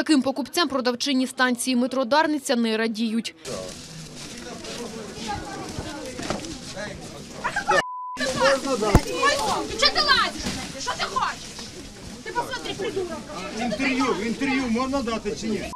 Таким покупцям продавчині станції метро Дарниця не радіють. Что ты лазишь? Что ты хочешь? Ты посмотри, придурок. Інтерв'ю, інтерв'ю можна дати чи ні?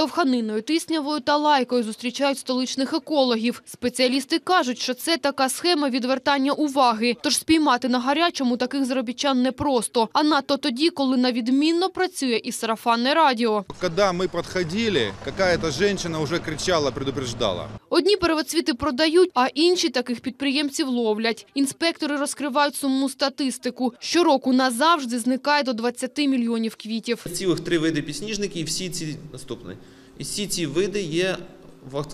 Штовханиною, тиснявою та лайкою зустрічають столичних екологів. Спеціалісти кажуть, що це така схема відвертання уваги. Тож спіймати на гарячому таких заробітчан непросто. А надто тоді, коли на відмінно працює і сарафанне радіо. Коли ми підходили, якась жінка вже кричала, предупреждала. Одні первоцвіти продають, а інші таких підприємців ловлять. Інспектори розкривають сумну статистику. Щороку назавжди зникає до 20 мільйонів квітів. Цілих три види підсніжників, і всі ці наступні. І всі ці види є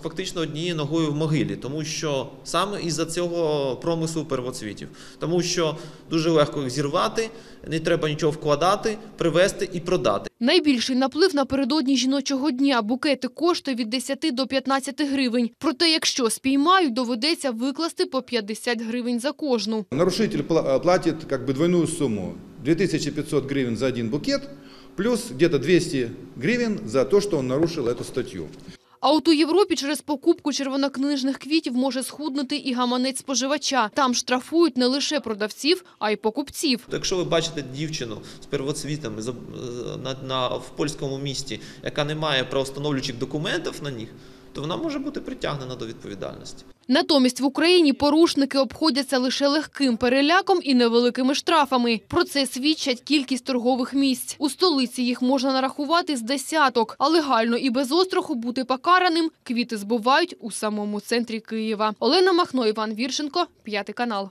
фактично однією ногою в могилі, тому що саме із-за цього промислу первоцвітів. Тому що дуже легко їх зірвати, не треба нічого вкладати, привезти і продати. Найбільший наплив напередодні жіночого дня. Букети коштують від 10 до 15 гривень. Проте, якщо спіймають, доведеться викласти по 50 гривень за кожну. Нарушитель пла- э, платит как бы двойную сумму. 2500 гривен за один букет, плюс где-то 200 гривен за то, что он нарушил эту статью. А от у Європі через покупку червонокнижних квітів може схуднути і гаманець споживача. Там штрафують не лише продавців, а й покупців. Якщо ви бачите дівчину з первоцвітами за- на, на, в польському місті, яка не має правостановлюючих документів на них, то вона може бути притягнена до відповідальності. Натомість в Україні порушники обходяться лише легким переляком і невеликими штрафами. Про це свідчать кількість торгових місць. У столиці їх можна нарахувати з десяток, а легально і без остраху бути покараним квіти збувають у самому центрі Києва. Олена Махно, Іван Віршенко, п'ятий канал.